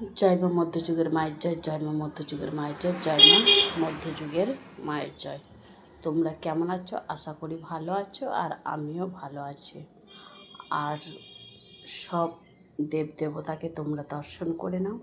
জয় মধ্যযুগের মায়ের জয় জয় মধ্যযুগের মায়ের জয় জয় মধ্যযুগের মায়ের জয়। তোমরা কেমন আছো? আশা করি ভালো আছো আর আমিও ভালো আছি। আর সব দেব দেবতাকে তোমরা দর্শন করে নাও।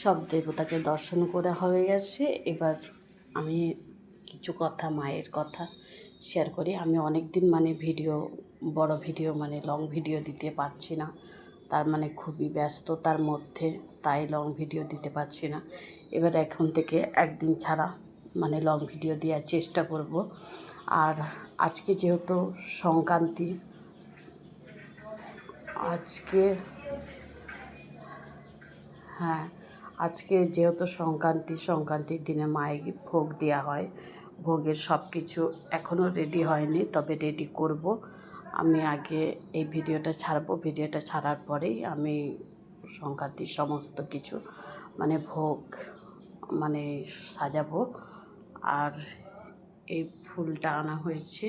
সব দেবতাকে দর্শন করে হয়ে গেছে। এবার আমি কিছু কথা, মায়ের কথা শেয়ার করি। আমি অনেক দিন মানে ভিডিও বড় ভিডিও মানে লং ভিডিও দিতে পারছি না। তার মানে খুবই ব্যস্ততার মধ্যে তাই লং ভিডিও দিতে পারছি না। এবার এখন থেকে একদিন ছাড়া মানে লং ভিডিও দেওয়ার চেষ্টা করব। আর আজকে যেহেতু সংক্রান্তি, আজকে হ্যাঁ আজকে যেহেতু সংক্রান্তি, সংক্রান্তির দিনে মায়ের ভোগ দেওয়া হয়। ভোগের সব কিছু এখনও রেডি হয়নি, তবে রেডি করব। আমি আগে এই ভিডিওটা ছাড়বো। ভিডিওটা ছাড়ার পরেই আমি সংক্রান্তির সমস্ত কিছু মানে ভোগ মানে সাজাবো। আর এই ফুলটা আনা হয়েছে।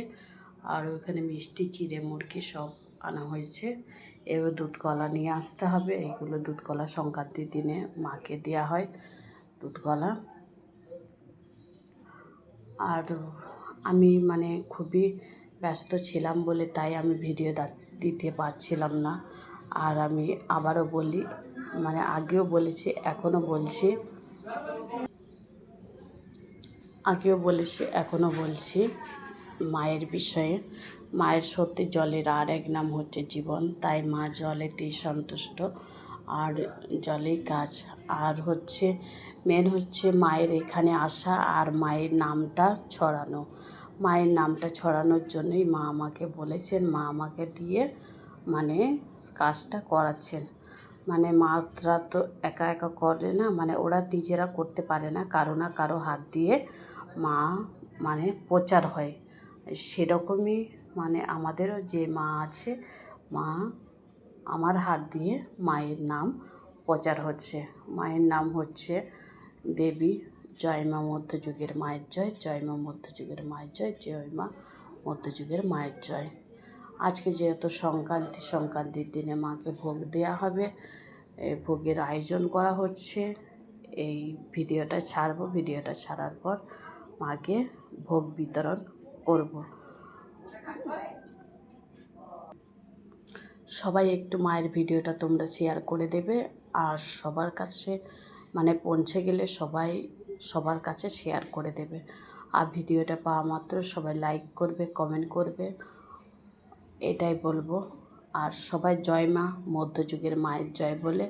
আর ওখানে মিষ্টি, চিড়ে, মুরগি সব আনা হয়েছে। এবার দুধ কলা নিয়ে আসতে হবে। এইগুলো দুধ কলা সংক্রান্তির দিনে মাকে দেওয়া হয় দুধ কলা আর আমি মানে খুবই ব্যস্ত ছিলাম বলে তাই আমি ভিডিও দিতে পারছিলাম না। আর আমি আবারও বলি মানে আগেও বলেছি, এখনও বলছি। আগেও বলেছি, এখনও বলছি মায়ের বিষয়ে। মায়ের সত্যি জলের আর এক নাম হচ্ছে জীবন। তাই মা জলেতেই সন্তুষ্ট। আর জলেই কাজ। আর হচ্ছে মেন হচ্ছে মায়ের এখানে আসা আর মায়ের নামটা ছড়ানো। মায়ের নামটা ছড়ানোর জন্যই মা আমাকে বলেছেন, মা আমাকে দিয়ে মানে কাজটা করাচ্ছেন। মানে মারা তো একা একা করে না মানে ওরা নিজেরা করতে পারে না। কারও না কারও হাত দিয়ে মা মানে প্রচার হয়। সেরকমই মানে আমাদেরও যে মা আছে, মা আমার হাত দিয়ে মায়ের নাম প্রচার হচ্ছে। মায়ের নাম হচ্ছে দেবী জয় মা মধ্যযুগের মায়ের জয় জয় মা মধ্যযুগের মায়ের জয় জয় মা মধ্যযুগের মায়ের জয়। আজকে যেহেতু সংক্রান্তি, সংক্রান্তির দিনে মাকে ভোগ দেওয়া হবে ভোগের আয়োজন করা হচ্ছে। এই ভিডিওটা ছাড়বো, ভিডিওটা ছাড়ার পর মাকে ভোগ বিতরণ করব। সবাই একটু মায়ের ভিডিওটা তোমরা শেয়ার করে দেবে, আর সবার কাছে মানে পৌঁছে গেলে সবাই সবার কাছে শেয়ার করে দেবে। আর ভিডিওটা পাওয়া মাত্র সবাই লাইক করবে কমেন্ট করবে, এটাই বলব। আর সবাই জয় মা মধ্যযুগের মায়ের জয় বলে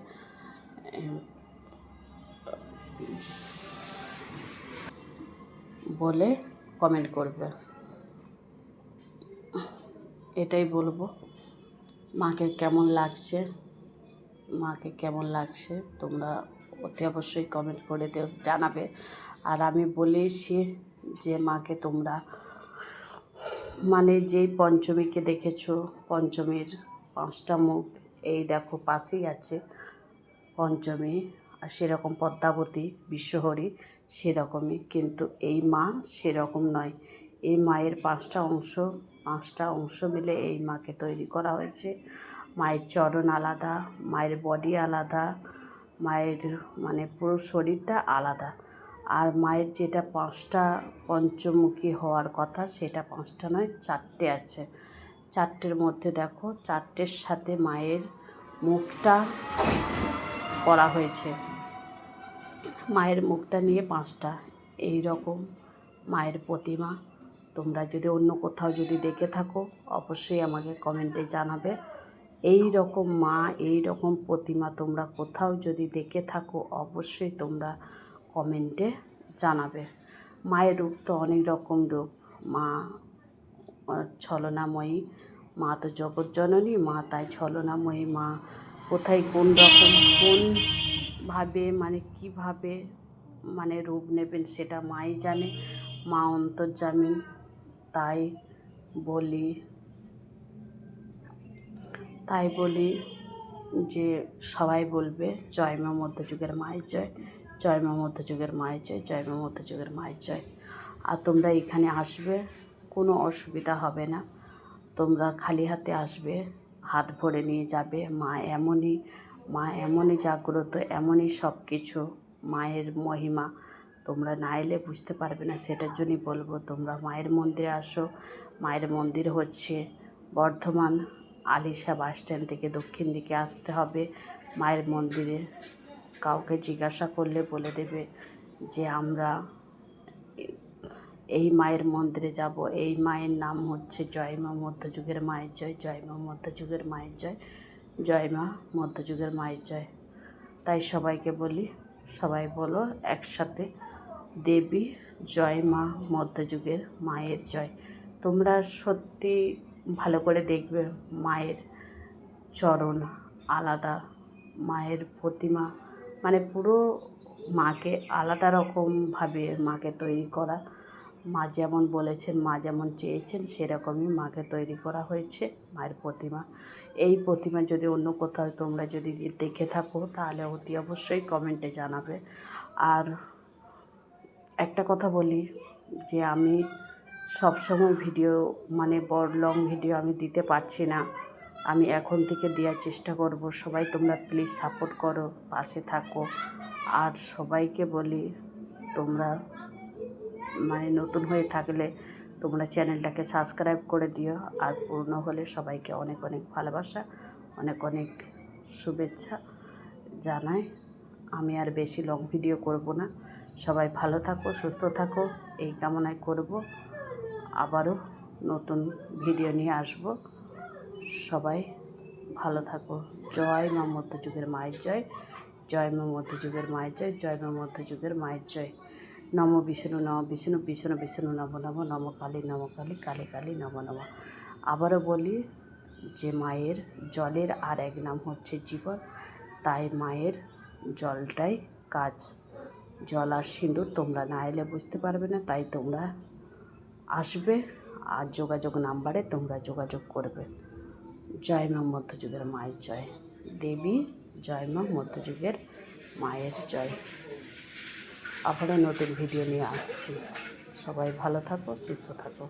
বলে কমেন্ট করবে। এটাই বলব। মাকে কেমন লাগছে? মাকে কেমন লাগছে? তোমরা অতি অবশ্যই কমেন্ট করে দেও, জানাবে। আর আমি বলেছি যে, মাকে তোমরা মানে যেই পঞ্চমীকে দেখেছ, পঞ্চমীর পাঁচটা মুখ, এই দেখো পাশেই আছে পঞ্চমী আর সেরকম পদ্মাবতী, বিশ্বহরী সেরকমই। কিন্তু এই মা সেরকম নয়। এই মায়ের পাঁচটা অংশ পাঁচটা অংশ মিলে এই মাকে তৈরি করা হয়েছে। মায়ের চরণ আলাদা, মায়ের বডি আলাদা, মায়ের মানে পুরো শরীরটা আলাদা। আর মায়ের যেটা পাঁচটা পঞ্চমুখী হওয়ার কথা, সেটা পাঁচটা নয়, চারটে আছে। চারটের মধ্যে দেখো, চারটের সাথে মায়ের মুখটা করা হয়েছে। মায়ের মুখটা নিয়ে পাঁচটা এই রকম মায়ের প্রতিমা। তোমরা যদি অন্য কোথাও যদি দেখে থাকো, অবশ্যই আমাকে কমেন্টে জানাবে। এই রকম মা, এই রকম প্রতিমা তোমরা কোথাও যদি দেখে থাকো, অবশ্যই তোমরা কমেন্টে জানাবে। মায়ের রূপ তো অনেক রকম রূপ। মা ছলনাময়ী। মা তো জগৎজননী মা তাই ছলনাময়ী। মা কোথায় কোন রকম, কোন ভাবে মানে কীভাবে মানে রূপ নেবেন সেটা মাই জানে। মা অন্তর্জামিন। তাই বলি তাই বলি যে সবাই বলবে, জয় মা মধ্যযুগের মায়ের জয় জয় মা মধ্যযুগের মায়ের জয় জয় মা মধ্যযুগের মায়ের জয়। আর তোমরা এখানে আসবে, কোনো অসুবিধা হবে না। তোমরা খালি হাতে আসবে, হাত ভরে নিয়ে যাবে, মা এমনই মা এমনই জাগ্রত, এমনই সব কিছু মায়ের মহিমা। তোমরা না এলে বুঝতে পারবে না, সেটার জন্যই বলব, তোমরা মায়ের মন্দিরে আসো। মায়ের মন্দির হচ্ছে বর্ধমান আলিশা বাস স্ট্যান্ড থেকে দক্ষিণ দিকে আসতে হবে। মায়ের মন্দিরে কাউকে জিজ্ঞাসা করলে বলে দেবে যে, আমরা এই মায়ের মন্দিরে যাব। এই মায়ের নাম হচ্ছে জয়মা মধ্যযুগের মায়ের জয় জয় মা মধ্যযুগের মায়ের জয় জয় মা মধ্যযুগের মায়ের জয়। তাই সবাইকে বলি, সবাই বলো একসাথে দেবী জয় মা, মধ্যযুগের মায়ের জয়। তোমরা সত্যি ভালো করে দেখবে মায়ের চরণ আলাদা, মায়ের প্রতিমা মানে পুরো মাকে আলাদা রকমভাবে মাকে তৈরি করা। মা যেমন বলেছেন, মা যেমন চেয়েছেন, সেরকমই মাকে তৈরি করা হয়েছে মায়ের প্রতিমা। এই প্রতিমা যদি অন্য কোথাও তোমরা যদি দেখে থাকো, তাহলে অতি অবশ্যই কমেন্টে জানাবে। আর একটা কথা বলি যে আমি সবসময় ভিডিও মানে বড় লং ভিডিও আমি দিতে পারছি না। আমি এখন থেকে দেওয়ার চেষ্টা করব। সবাই তোমরা প্লিজ সাপোর্ট করো, পাশে থাকো। আর সবাইকে বলি, তোমরা মানে নতুন হয়ে থাকলে তোমরা চ্যানেলটাকে সাবস্ক্রাইব করে দিও। আর পুরনো হলে সবাইকে অনেক অনেক ভালোবাসা, অনেক অনেক শুভেচ্ছা জানাই। আমি আর বেশি লং ভিডিও করব না। সবাই ভালো থাকো, সুস্থ থাকো, এই কামনায় করব। আবারও নতুন ভিডিও নিয়ে আসব। সবাই ভালো থাকো। জয় মা মধ্যযুগের মায়ের জয়। জয় মা মধ্যযুগের মায়ের জয়। জয় মা মধ্যযুগের মায়ের জয়। নম বিষ্ণু নম বিষ্ণু বিষ্ণু বিষ্ণু, নম নম নম কালী নম কালী কালী কালী, নম নম। আবারও বলি যে মায়ের জলের আর এক নাম হচ্ছে জীবন। তাই মায়ের জলটাই কাজ জল আর সিঁদুর তোমরা না এলে বুঝতে পারবে না, তাই তোমরা আসবে আর যোগাযোগ নাম্বারে তোমরা যোগাযোগ করবে। জয় মা মধ্যযুগের মায়ের জয়। দেবী, জয় মা মধ্যযুগের মায়ের জয়। আবারও নতুন ভিডিও নিয়ে আসছি। সবাই ভালো থাকো, সুস্থ থাকো।